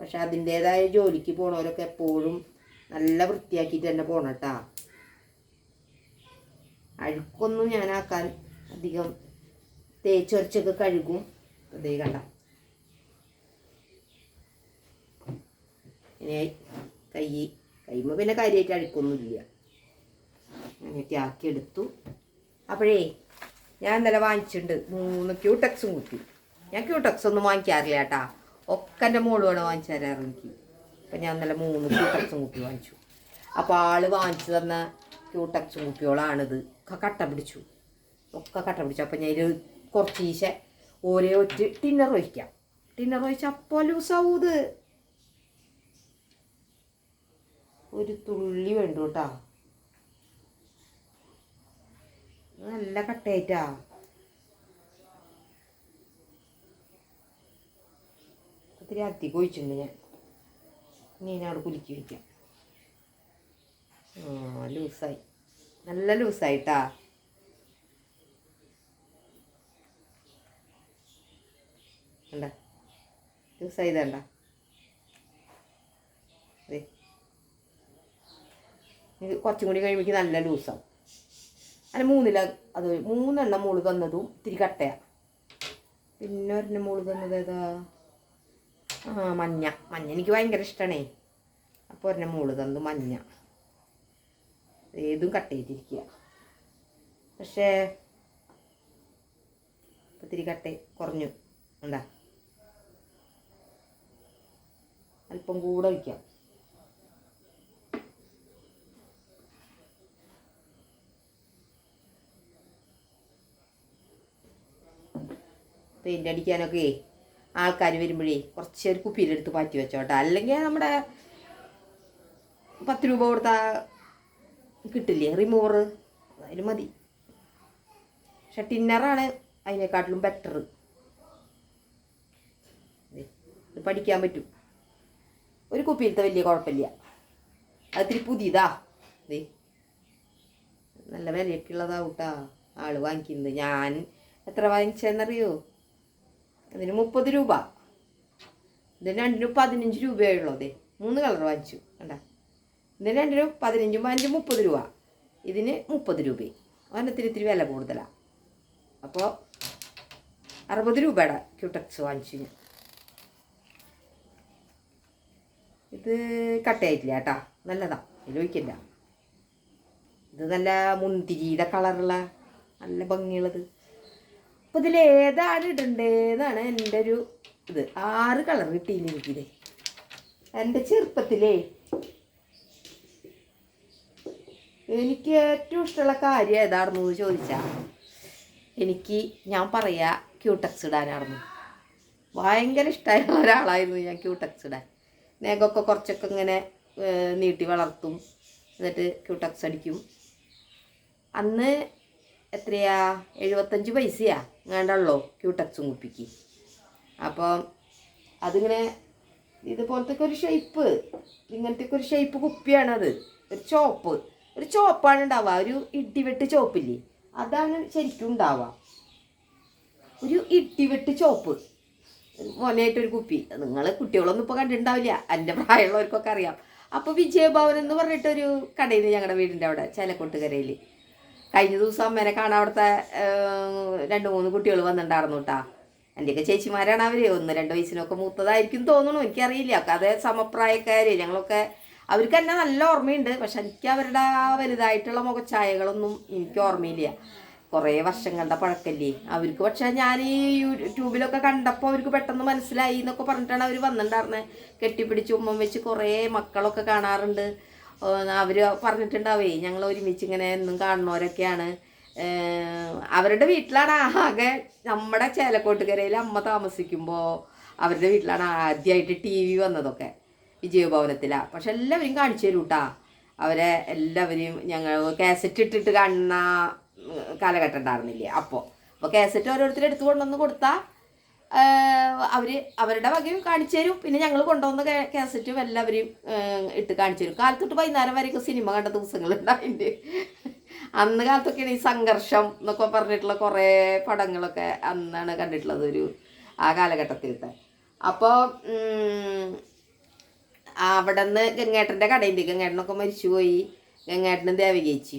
പക്ഷെ അതിന്റെതായ ജോലിക്ക് പോണവരൊക്കെ എപ്പോഴും നല്ല വൃത്തിയാക്കിയിട്ട് തന്നെ പോണം കേട്ടാ. അഴുക്കൊന്നും ഞാനാക്കാൻ അധികം തേച്ചൊരച്ചൊക്കെ കഴുകും. അതേ കണ്ട. ഇനി കൈ കൈമ പിന്നെ കാര്യമായിട്ട് അഴുക്കൊന്നുമില്ല. അങ്ങനെയൊക്കെ ആക്കിയെടുത്തു അപ്പോഴേ ഞാൻ ഇന്നലെ വാങ്ങിച്ചിട്ടുണ്ട്. മൂന്ന് ക്യൂടെക്സും കുത്തി ഞാൻ ക്യൂടെക്സ് ഒന്നും വാങ്ങിക്കാറില്ല കേട്ടാ. ഒക്കെ എന്റെ മോൾ വേണം വാങ്ങിച്ചു തരാറ് എനിക്ക്. അപ്പം ഞാൻ നല്ല മൂന്ന് ക്യൂട്ടക്സും കുപ്പി വാങ്ങിച്ചു. അപ്പോൾ ആൾ വാങ്ങിച്ചു തന്ന ക്യൂട്ടക്സും കുപ്പിയോളാണിത്. ഒക്കെ കട്ട പിടിച്ചു. ഒക്കെ കട്ട പിടിച്ചു. അപ്പം ഞാൻ ഇത് കുറച്ച് ഈശ ഓരോ ഒറ്റ ടിന്നർ ഒഴിക്കാം. ടിന്നർ ഒഴിച്ച് അപ്പോൾ ലൂസാവൂ ഒരു തുള്ളി വേണ്ടു കേട്ടോ. നല്ല കട്ടയായിട്ടാ. ഒത്തിരി അധികം ഒഴിച്ചിട്ടുണ്ട് ഞാൻ. ഇനി ഇതിനവിടെ കുലുക്കി വയ്ക്കാം ലൂസായി. നല്ല ലൂസായിട്ടാ. കണ്ട? ലൂസായതണ്ട ഇത് കുറച്ചും കൂടി കഴിയുമ്പോൾ നല്ല ലൂസാവും. അങ്ങനെ മൂന്നില അത് മൂന്നെണ്ണം മുകളിൽ തന്നതും ഇത്തിരി കട്ടയാണ് പിന്നെ ഒരെണ്ണം മുകളിൽ തന്നത് ഏതാ? മഞ്ഞ. മഞ്ഞ. എനിക്ക് ഭയങ്കര ഇഷ്ടമാണേ അപ്പോൾ ഒരെണ്ണം മോൾ തന്നു മഞ്ഞ. ഏതും കട്ട് ചെയ്തിരിക്കുക പക്ഷേ ഒത്തിരി കട്ട് കുറഞ്ഞു. എന്താ അല്പം കൂടെ വയ്ക്കാം പെയിന്റ് അടിക്കാനൊക്കെ ആൾക്കാർ വരുമ്പോഴേ കുറച്ച് ഒരു കുപ്പിയിലെടുത്ത് മാറ്റി വെച്ചോട്ടെ. അല്ലെങ്കിൽ നമ്മുടെ പത്ത് രൂപ കൊടുത്താൽ കിട്ടില്ലേ? റിമൂവർ അതിന് മതി. പക്ഷെ ടിന്നറാണ് അതിനെക്കാട്ടിലും ബെറ്റർ ഇത് പഠിക്കാൻ പറ്റും. ഒരു കുപ്പിയിലത്തെ വലിയ കുഴപ്പമില്ല. അത് ഇത്തിരി പുതിയതാ. ദേ നല്ല വിലയൊക്കെ ഉള്ളതാവൂട്ടാ ആൾ വാങ്ങിക്കുന്നത്. ഞാൻ എത്ര വാങ്ങിച്ചതെന്നറിയോ അതിന് മുപ്പത് രൂപ. ഇതിന് രണ്ടിനും പതിനഞ്ച് രൂപയുള്ളൂ അതെ മൂന്ന് കളർ വാങ്ങിച്ചു. കണ്ട? ഇതിന് രണ്ടിനും പതിനഞ്ചും പതിനഞ്ചും മുപ്പത് രൂപ. ഇതിന് മുപ്പത് രൂപ ഒരെണ്ണത്തിന് ഇത്തിരി വില കൂടുതലാണ് അപ്പോൾ അറുപത് രൂപയുടെ ക്യൂട്ടക്സ് വാങ്ങിച്ചു ഞാൻ. ഇത് കട്ടയായിട്ടില്ല കേട്ടാ. നല്ലതാ. ഉപയോഗിക്കില്ല ഇത് നല്ല മുന്തിരിയുടെ കളറുള്ള നല്ല ഭംഗിയുള്ളത്. അപ്പോൾ ഇതിൽ ഏതാണ് ഇടണ്ടേന്നാണ് എന്റെ ഒരു ഇത്. ആറ് കളർ കിട്ടിയില്ല എനിക്കിത്. എന്റെ ചെറുപ്പത്തിലേ എനിക്ക് ഏറ്റവും ഇഷ്ടമുള്ള കാര്യം ഏതാണെന്ന് ചോദിച്ചാൽ എനിക്ക് ഞാൻ പറയാ ക്യൂടെക്സ് ഇടാനായിരുന്നു ഭയങ്കര ഇഷ്ടമായ ഒരാളായിരുന്നു ഞാൻ ക്യൂടെക്സ് ഇടാൻ. നേഗൊക്കെ കുറച്ചൊക്കെ ഇങ്ങനെ നീട്ടി വളർത്തും. എന്നിട്ട് ക്യൂടെക്സ് അടിക്കും. അന്ന് എത്രയാ? എഴുപത്തഞ്ച് പൈസയാ. വേണ്ടുള്ളൂ ക്യൂട്ടക്സും കുപ്പിക്ക്. അപ്പം അതിങ്ങനെ ഇതുപോലത്തെ ഒരു ഷേപ്പ് ഇങ്ങനത്തെ ഒരു ഷേപ്പ് കുപ്പിയാണത്. ഒരു ചോപ്പ് ഒരു ചോപ്പാണ് ഉണ്ടാവുക. ഒരു ഇടിവെട്ട് ചോപ്പില്ലേ അതാണ് ശരിക്കും ഉണ്ടാവുക. ഒരു ഇട്ടിവെട്ട് ചോപ്പ് മോനായിട്ടൊരു കുപ്പി. നിങ്ങൾ കുട്ടികളൊന്നും ഇപ്പോൾ കണ്ടിട്ടുണ്ടാവില്ല. എന്റെ പ്രായമുള്ളവർക്കൊക്കെ അറിയാം. അപ്പോൾ വിജയഭവൻ എന്ന് പറഞ്ഞിട്ടൊരു കടയിൽ ഞങ്ങളുടെ വീടിന്റെ അവിടെ ചേലക്കൊട്ടുകരയിൽ കഴിഞ്ഞ ദിവസം അമ്മേനെ കാണാൻ അവിടുത്തെ രണ്ട് മൂന്ന് കുട്ടികൾ വന്നിട്ടുണ്ടായിരുന്നു കേട്ടാ എന്റെയൊക്കെ ചേച്ചിമാരാണ് അവർ ഒന്ന് രണ്ട് വയസ്സിനൊക്കെ മൂത്തതായിരിക്കും തോന്നുന്നു. എനിക്കറിയില്ല. അതേ സമപ്രായക്കാർ ഞങ്ങളൊക്കെ അവർക്ക് എന്നെ നല്ല ഓർമ്മയുണ്ട്. പക്ഷെ എനിക്ക് അവരുടെ ആ വലുതായിട്ടുള്ള മുഖഛായകളൊന്നും എനിക്ക് ഓർമ്മയില്ല. കുറേ വർഷങ്ങളുടെ പഴക്കല്ലേ. അവർക്ക് പക്ഷെ ഞാൻ ഈ യൂട്യൂബിലൊക്കെ കണ്ടപ്പോൾ അവർക്ക് പെട്ടെന്ന് മനസ്സിലായി എന്നൊക്കെ പറഞ്ഞിട്ടാണ് അവർ വന്നിട്ടുണ്ടായിരുന്നത് കെട്ടിപ്പിടിച്ച് ഉമ്മം വെച്ച് കുറേ മക്കളൊക്കെ കാണാറുണ്ട്. അവർ പറഞ്ഞിട്ടുണ്ടാവേ ഞങ്ങൾ ഒരുമിച്ച് ഇങ്ങനെ എന്നും കാണുന്നവരൊക്കെയാണ്. അവരുടെ വീട്ടിലാണ് ആകെ നമ്മുടെ ചേലക്കോട്ടുകരയിൽ അമ്മ താമസിക്കുമ്പോൾ അവരുടെ വീട്ടിലാണ് ആദ്യമായിട്ട് ടി വി വന്നതൊക്കെ വിജയഭവനത്തിലാണ് പക്ഷെ എല്ലാവരും കാണിച്ചു തരും കേട്ടാ അവരെ എല്ലാവരെയും ഞങ്ങൾ കാസറ്റ് ഇട്ടിട്ട് കാണുന്ന കാലഘട്ടം ഉണ്ടായിരുന്നില്ലേ അപ്പോൾ അപ്പോൾ കാസറ്റ് ഓരോരുത്തരും എടുത്തു കൊണ്ടുവന്ന് കൊടുത്താൽ അവർ അവരുടെ വകയും കാണിച്ചു തരും. പിന്നെ ഞങ്ങൾ കൊണ്ടുവന്ന കാസറ്റും എല്ലാവരെയും ഇട്ട് കാണിച്ചു തരും. കാലത്തൊട്ട് വൈകുന്നേരം വരെയൊക്കെ സിനിമ കണ്ട ദിവസങ്ങളുണ്ടായിട്ടുണ്ട് അന്ന് കാലത്തൊക്കെയാണ് ഈ സംഘർഷം എന്നൊക്കെ പറഞ്ഞിട്ടുള്ള കുറേ പടങ്ങളൊക്കെ അന്നാണ് കണ്ടിട്ടുള്ളത് ഒരു ആ കാലഘട്ടത്തിലത്തെ. അപ്പോൾ അവിടെ നിന്ന് ഗംഗേട്ടന്റെ കടയിൽ ഗംഗേട്ടനൊക്കെ മരിച്ചുപോയി. ഗംഗേട്ടനും ദേവകേച്ചി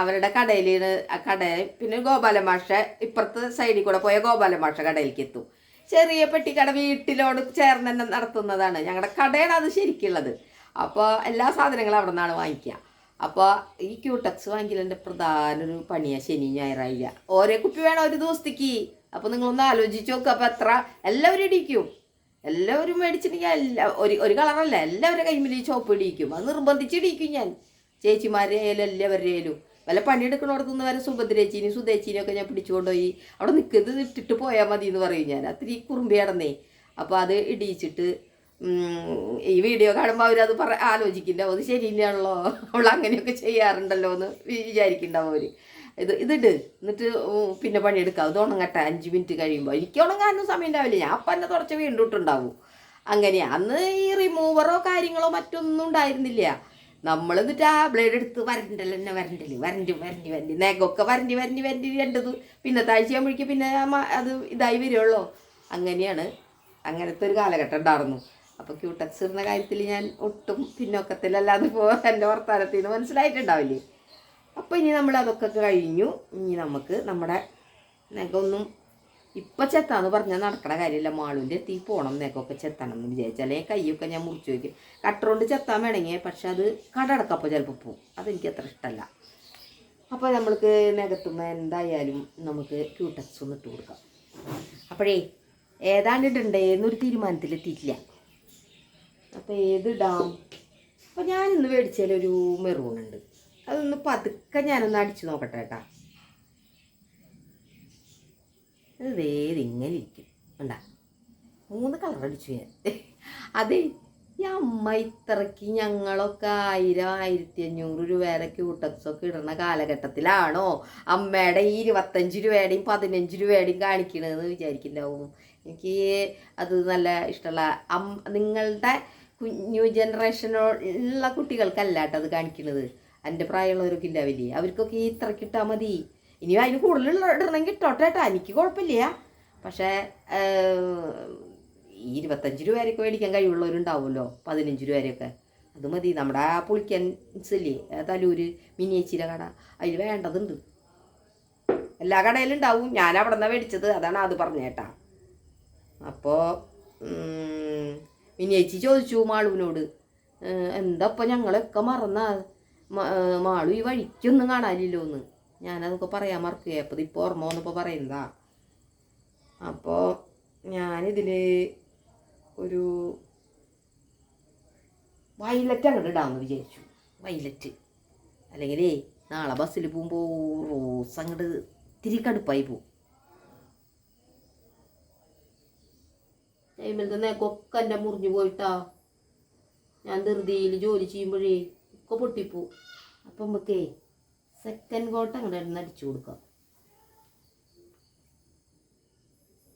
അവരുടെ കടയിൽ ആ കട പിന്നെ ഗോപാലമാഷ ഇപ്പുറത്തെ സൈഡിൽ കൂടെ പോയ ഗോപാലമാഷ കടയിലേക്ക് എത്തും. ചെറിയ പെട്ടിക്കട വീട്ടിലോട് ചേർന്ന് തന്നെ നടത്തുന്നതാണ്. ഞങ്ങളുടെ കടയാണ് അത് ശരിക്കുള്ളത്. അപ്പോൾ എല്ലാ സാധനങ്ങളും അവിടെ നിന്നാണ് വാങ്ങിക്കുക അപ്പോൾ ഈ ക്യൂട്ടക്സ് വാങ്ങിക്കലിന്റെ പ്രധാന ഒരു പണിയാണ് ശനി ഞായറായില്ല ഓരോ കുപ്പി വേണം ഒരു ദിവസത്തേക്ക്. അപ്പോൾ നിങ്ങളൊന്ന് ആലോചിച്ച് നോക്കുക അപ്പോൾ എത്ര? എല്ലാവരും ഇടിക്കും എല്ലാവരും മേടിച്ചിട്ടുണ്ടെങ്കിൽ എല്ലാ ഒരു ഒരു കളറല്ല. എല്ലാവരുടെ കൈമിൽ ഈ ചോപ്പ് ഇടിക്കും അത് നിർബന്ധിച്ച് ഇടിക്കും ഞാൻ. ചേച്ചിമാരെ ആയാലും എല്ലാവരുടെ ആയാലും വല്ല പണിയെടുക്കണോടത്തുനിന്ന് വരെ സുഭദ്രേച്ചീനും സുധേച്ചീനും ഒക്കെ ഞാൻ പിടിച്ചുകൊണ്ടുപോയി അവിടെ നിൽക്കുന്നത് ഇട്ടിട്ട് പോയാൽ മതി എന്ന് പറയും ഞാൻ. അത്തിരി കുറുമ്പി കിടന്നേ. അപ്പോൾ അത് ഇടിയിച്ചിട്ട് ഈ വീഡിയോ കാണുമ്പോൾ അവരത് പറ ആലോചിക്കില്ല. അത് ശരിയില്ലാണല്ലോ. അവൾ അങ്ങനെയൊക്കെ ചെയ്യാറുണ്ടല്ലോ എന്ന് വിചാരിക്കുന്നുണ്ടാവും അവർ ഇത് ഇതിട്ട് എന്നിട്ട് പിന്നെ പണിയെടുക്കാം. അത് ഉണങ്ങട്ടെ. അഞ്ച് മിനിറ്റ് കഴിയുമ്പോൾ. എനിക്ക് ഉണങ്ങാനൊന്നും സമയം ഉണ്ടാവില്ല. ഞാൻ അപ്പം തന്നെ തുടച്ച് വീണ്ടും ഇട്ടുണ്ടാവും. അങ്ങനെയാ അന്ന് ഈ റിമൂവറോ കാര്യങ്ങളോ മറ്റൊന്നും ഉണ്ടായിരുന്നില്ല. നമ്മൾ എന്നിട്ട് ആ ബ്ലേഡ് എടുത്ത് വരണ്ടല്ലോ എന്നെ വരണ്ടല്ലേ വരണ്ടി വരണ്ടി വരണ്ടി. നഖമൊക്കെ വരണ്ടി വരണ്ടി വരണ്ടി രണ്ടത്. പിന്നെ താഴ്ച ആകുമ്പോഴേക്കും പിന്നെ അത് ഇതായി വരുള്ളൂ. അങ്ങനെയാണ്. അങ്ങനത്തെ ഒരു കാലഘട്ടം ഉണ്ടായിരുന്നു അപ്പോൾ ക്യൂട്ടക്സ് ഇടുന്ന കാര്യത്തിൽ ഞാൻ ഒട്ടും പിന്നോക്കത്തിലല്ലാതെ പോകാൻ എന്റെ വർത്താനത്തിൽ നിന്ന് മനസ്സിലായിട്ടുണ്ടാവില്ലേ? അപ്പോൾ ഇനി നമ്മൾ അതൊക്കെ കഴിഞ്ഞു. ഇനി നമുക്ക് നമ്മുടെ നഖമൊന്നും ഇപ്പം ചെത്താന്ന് പറഞ്ഞാൽ നടക്കണ കാര്യമില്ല മാളുവിന്റെ എത്തി പോകണം എന്നേക്കൊക്കെ ചെത്തണം എന്ന് വിചാരിച്ചാൽ കൈയൊക്കെ ഞാൻ മുറിച്ച് വയ്ക്കും കട്ടറുകൊണ്ട് ചെത്താൻ വേണമെങ്കിൽ പക്ഷെ അത് കടടക്കപ്പോൾ ചിലപ്പോൾ പോവും. അതെനിക്ക് അത്ര ഇഷ്ടമല്ല അപ്പോൾ നമ്മൾക്ക് നികത്തുമ്പോൾ എന്തായാലും നമുക്ക് ക്യൂട്ടക്സ് ഒന്ന് ഇട്ട് കൊടുക്കാം. അപ്പോഴേ ഏതാണ്ട് ഇടണ്ടേന്നൊരു തീരുമാനത്തിലെത്തിയിട്ടില്ല. അപ്പോൾ ഏതിടാം അപ്പോൾ ഞാനിന്ന് മേടിച്ചാലൊരു മെറൂൺ ഉണ്ട്. അതൊന്ന് പതുക്കെ ഞാനൊന്ന് അടിച്ചു നോക്കട്ടെ കേട്ടാ. ഇത് ഇങ്ങനെ ഇരിക്കും. ഉണ്ടാ മൂന്ന് കളർ അടിച്ചു ഞാൻ. അതെ ഈ അമ്മ ഇത്രയ്ക്ക് ഞങ്ങളൊക്കെ ആയിരം ആയിരത്തി അഞ്ഞൂറ് രൂപയുടെ ക്യൂട്ടക്സൊക്കെ ഇടുന്ന കാലഘട്ടത്തിലാണോ അമ്മയുടെ ഈ ഇരുപത്തഞ്ച് രൂപയുടെയും പതിനഞ്ച് രൂപയുടെയും കാണിക്കണതെന്ന് വിചാരിക്കുന്നുണ്ടാവും? എനിക്ക് അത് നല്ല ഇഷ്ടമുള്ള അം നിങ്ങളുടെ ന്യൂ ജനറേഷനുള്ള കുട്ടികൾക്കല്ല കേട്ടോ അത് കാണിക്കണത്. എന്റെ പ്രായമുള്ളവരൊക്കെ ഇല്ല വലിയ. അവർക്കൊക്കെ ഇത്രയ്ക്ക് ഇട്ടാൽ മതി. ഇനി അതിന് കൂടുതൽ ഇടണമെങ്കിൽ ഇട്ടോട്ടെ കേട്ടോ എനിക്ക് കുഴപ്പമില്ല. പക്ഷേ ഈ ഇരുപത്തഞ്ച് രൂപ വരെയൊക്കെ മേടിക്കാൻ കഴിവുള്ളവരുണ്ടാവുമല്ലോ. പതിനഞ്ച് രൂപ വരെയൊക്കെ അത് മതി. നമ്മുടെ ആ പുളിക്കൻസില്ലേ തലൂര് മിനിയേച്ചിയുടെ കട. അതിൽ വേണ്ടതുണ്ട്. എല്ലാ കടയിലും ഉണ്ടാവും ഞാൻ അവിടെ നിന്നാണ് മേടിച്ചത്. അതാണ് അത് പറഞ്ഞേട്ടാ അപ്പോൾ മിനിയേച്ചി ചോദിച്ചു മാളുവിനോട് "ഏഹ്, എന്താ ഇപ്പം ഞങ്ങളൊക്കെ മറന്ന? മാളു ഈ വഴിക്കൊന്നും കാണാനില്ലോ എന്ന് ഞാനതൊക്കെ പറയാൻ മറക്കുക അപ്പോൾ ഇപ്പോൾ ഓർമ്മ വന്നപ്പോൾ പറയുന്നതാ. അപ്പോൾ ഞാനിതിൽ ഒരു വൈലറ്റ് അങ്ങോട്ട് ഇടാമെന്ന് വിചാരിച്ചു. വൈലറ്റ് അല്ലെങ്കിൽ നാളെ ബസ്സിൽ പോകുമ്പോൾ റോസ് അങ്ങോട്ട് ഇത്തിരി കടുപ്പായി പോവും. ടൈമിലത്തെ നേക്കൊക്കെ എന്റെ മുറിഞ്ഞു പോയിട്ടാ. ഞാൻ ധൃതിയിൽ ജോലി ചെയ്യുമ്പോഴേ ഒക്കെ പൊട്ടിപ്പോവും. അപ്പം നമുക്കേ സെക്കൻഡ് കോട്ട് അങ്ങോട്ട് എണ്ണ അടിച്ചു കൊടുക്കാം.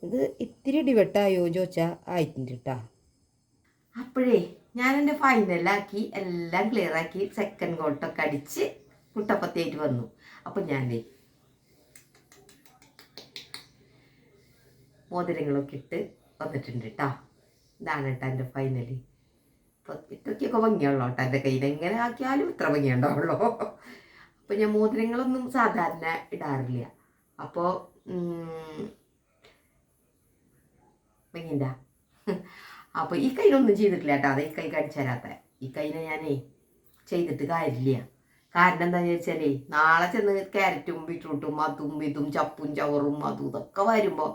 ഇത് ഇത്തിരി ഡിവട്ടായോ ചോദിച്ചാൽ ആയിട്ടുണ്ട് കേട്ടാ അപ്പോഴേ ഞാൻ എന്റെ ഫൈനലാക്കി എല്ലാം ക്ലിയർ ആക്കി സെക്കൻഡ് കോട്ടൊക്കെ അടിച്ച് മുട്ടപ്പത്തേറ്റ് വന്നു. അപ്പം ഞാൻ മോതിരങ്ങളൊക്കെ ഇട്ട് വന്നിട്ടുണ്ട് കേട്ടോ ഇതാണ് കേട്ടോ എന്റെ ഫൈനലി ഇപ്പം ഇത്രയ്ക്കൊക്കെ ഭംഗിയുള്ളൂ കേട്ടോ എന്റെ കയ്യിൽ എങ്ങനെ ആക്കിയാലും ഇത്ര ഭംഗിയുണ്ടാവുള്ളൂ. അപ്പോൾ ഞാൻ മോതിരങ്ങളൊന്നും സാധാരണ ഇടാറില്ല. അപ്പോൾ ഭംഗിണ്ട അപ്പോൾ ഈ കൈയിലൊന്നും ചെയ്തിട്ടില്ല കേട്ടോ. അത് ഈ കൈ കടിച്ചു തരാത്ത ഈ കൈനെ ഞാനേ ചെയ്തിട്ട് കാര്യമില്ല. കാരണം എന്താണെന്ന് വെച്ചാലേ നാളെ ചെന്ന് ക്യാരറ്റും ബീട്രൂട്ടും അതും ഇതും ചപ്പും ചവറും അതും ഇതൊക്കെ വരുമ്പോൾ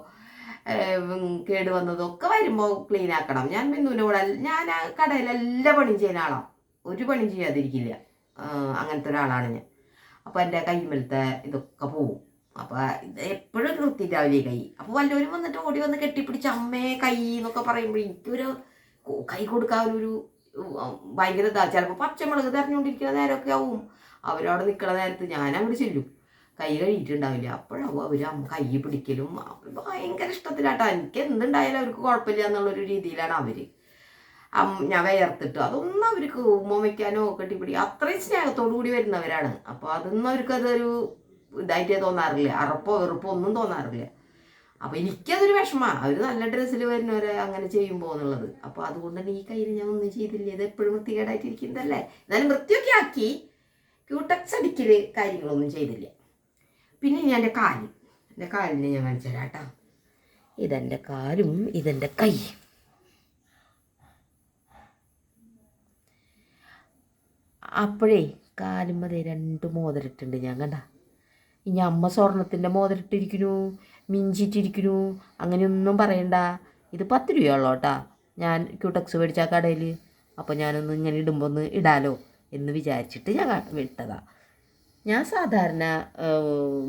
കേട് വന്നതൊക്കെ വരുമ്പോൾ ക്ലീൻ ആക്കണം. ഞാൻ മിന്നുവിന്റെ കൂടെ ഞാൻ കടയിൽ എല്ലാ പണിയും ചെയ്യുന്ന ആളാണ് ഒരു പണിയും ചെയ്യാതിരിക്കില്ല. അങ്ങനത്തെ ഒരാളാണ് ഞാൻ. അപ്പോൾ എന്റെ കൈമലത്തെ ഇതൊക്കെ പോവും. അപ്പോൾ ഇത് എപ്പോഴും ഒരു വൃത്തിയിട്ടാവില്ലേ കൈ? അപ്പോൾ വല്ലവരും വന്നിട്ട് ഓടി വന്ന് കെട്ടിപ്പിടിച്ച് അമ്മേ കൈ എന്നൊക്കെ പറയുമ്പോൾ എനിക്കൊരു കൈ ഉം, ഭയങ്കര ഇതാ. ചിലപ്പോൾ പച്ചമുളക് തെരഞ്ഞുകൊണ്ടിരിക്കുന്ന നേരമൊക്കെ ആവും. അവരവിടെ നിൽക്കണ നേരത്ത് ഞാൻ അങ്ങോട്ട് ചെല്ലും. കൈ കഴിയിട്ടുണ്ടാവില്ല അപ്പോഴാവും അവർ കൈ പിടിക്കലും. ഭയങ്കര ഇഷ്ടത്തിലാട്ടോ. എനിക്ക് എന്തുണ്ടായാലും അവർക്ക് കുഴപ്പമില്ല എന്നുള്ളൊരു രീതിയിലാണ് അവർ വിയർത്തിട്ട്. അതൊന്നും അവർക്ക് ഉമ്മ വയ്ക്കാനോ കെട്ടിപ്പിടി അത്രയും സ്നേഹത്തോടു കൂടി വരുന്നവരാണ്. അപ്പോൾ അതൊന്നും അവർക്ക് അതൊരു ഇതായിട്ടേ തോന്നാറില്ല. അറപ്പോ വെറുപ്പോ ഒന്നും തോന്നാറില്ല. അപ്പോൾ എനിക്കതൊരു വിഷമമാണ് അവർ നല്ല ഡ്രസ്സിൽ വരുന്നവരെ അങ്ങനെ ചെയ്യുമ്പോൾ എന്നുള്ളത്. അപ്പോൾ അതുകൊണ്ട് തന്നെ ഈ കയ്യിൽ ഞാൻ ഒന്നും ചെയ്തില്ല. ഇത് എപ്പോഴും വൃത്തികേടായിട്ടിരിക്കുന്നതല്ലേ? എന്നാലും വൃത്തിയൊക്കെ ആക്കി ക്യൂട്ടക്സ് അടിക്കൽ കാര്യങ്ങളൊന്നും ചെയ്തില്ല. പിന്നെ ഞാൻ എന്റെ കാൽ. എന്റെ കാലിനെ ഞാൻ കാണിച്ചു തരാം കേട്ടോ. ഇതെന്റെ കാലും ഇതെന്റെ കൈ അപ്പോഴേ കാലുമ്മതേ രണ്ട് മോതിരിട്ടുണ്ട് ഞാൻ കണ്ട. ഇനി അമ്മ സ്വർണത്തിന്റെ മോതിരിട്ടിരിക്കുന്നു മിഞ്ചിട്ടിരിക്കുന്നു അങ്ങനെയൊന്നും പറയണ്ട. ഇത് പത്ത് രൂപയുള്ളൂ കേട്ടാ. ഞാൻ ക്യൂടെക്സ് മേടിച്ച ആ കടയിൽ അപ്പോൾ ഞാനൊന്ന് ഇങ്ങനെ ഇടുമ്പോൾ ഒന്ന് ഇടാലോ എന്ന് വിചാരിച്ചിട്ട് ഞാൻ വിട്ടതാ. ഞാൻ സാധാരണ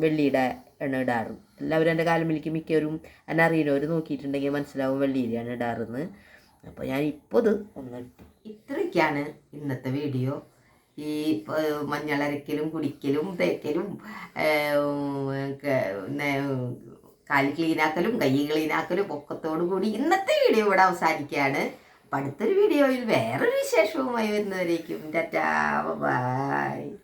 വെള്ളിയുടെ എണ്ണ ഇടാറ്. എല്ലാവരും എന്റെ കാലുമിലേക്ക് മിക്കവരും എന്നെ അറിയുന്നവർ നോക്കിയിട്ടുണ്ടെങ്കിൽ മനസ്സിലാവും വെള്ളിയിലാണ് ഇടാറെന്ന്. അപ്പോൾ ഞാൻ ഇപ്പോൾ ഇത് ഒന്ന് ഇട്ടു. ഇത്രയൊക്കെയാണ് ഇന്നത്തെ വീഡിയോ. ഈ മഞ്ഞളരക്കലും കുടിക്കലും തേക്കലും കാൽ ക്ലീനാക്കലും കൈ ക്ലീനാക്കലും പൊക്കത്തോടു കൂടി ഇന്നത്തെ വീഡിയോ ഇവിടെ അവസാനിക്കുകയാണ്. അപ്പം അടുത്തൊരു വീഡിയോയിൽ വേറൊരു വിശേഷവുമായി വരുന്നവരേക്കും. Tata bye.